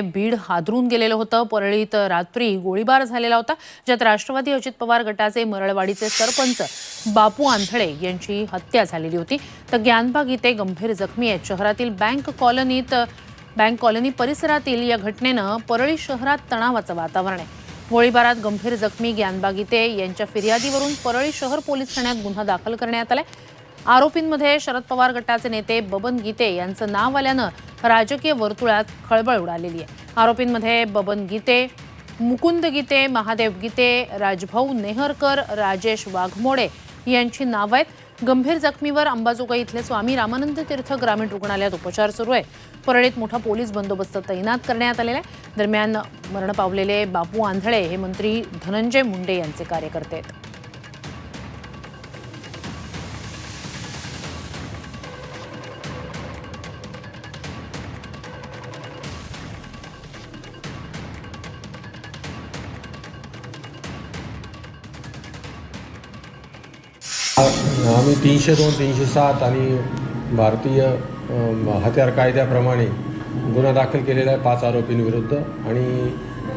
बीड हादरून गेलेलं होतं. परळीत रात्री गोळीबार झालेला होता ज्यात राष्ट्रवादी अजित पवार गटाचे मरळवाडीचे सरपंच बापू आंधळे यांची हत्या झालेली होती. तर ज्ञानबाग इथे गंभीर जखमी आहेत. शहरातील बँक कॉलनीत बँक कॉलनी परिसरातील या घटनेनं परळी शहरात तणावाचं वातावरण आहे. गोळीबारात गंभीर जखमी ज्ञानबाग इथे यांच्या फिर्यादीवरून परळी शहर पोलीस ठाण्यात गुन्हा दाखल करण्यात आलाय. आरोपींमध्ये शरद पवार गटाचे नेते बबन गीते यांचं नाव आल्यानं राजकीय वर्तुळात खळबळ उडालेली आहे. आरोपींमध्ये बबन गीते मुकुंद गीते महादेव गीते राजभाऊ नेहरकर राजेश वाघमोडे यांची नावं आहेत. गंभीर जखमीवर अंबाजोगाई इथले स्वामी रामानंद तीर्थ ग्रामीण रुग्णालयात उपचार सुरू आहे. परळीत मोठा पोलीस बंदोबस्त तैनात करण्यात आलेला आहे. दरम्यान मरण पावलेले बापू आंधळे हे मंत्री धनंजय मुंडे यांचे कार्यकर्ते आहेत. आम्ही तीनशे दोन तीनशे सात आणि भारतीय हत्यार कायद्याप्रमाणे गुन्हा दाखल केलेला आहे पाच आरोपींविरुद्ध आणि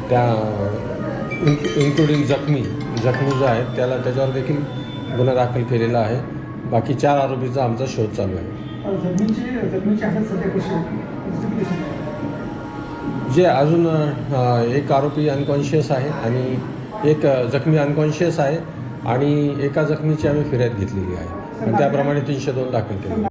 त्या इन्क्लुडिंग जखमी जखमी जो आहे त्याला त्याच्यावर देखील गुन्हा दाखल केलेला आहे. बाकी चार आरोपीचा आमचा शोध चालू आहे. जे अजून एक आरोपी अनकॉन्शियस आहे आणि एक जखमी अनकॉन्शियस आहे. आणि एका जखमीची आम्ही फिर्याद घेतलेली आहे. आणि त्याप्रमाणे तीनशे दोन दाखल केली.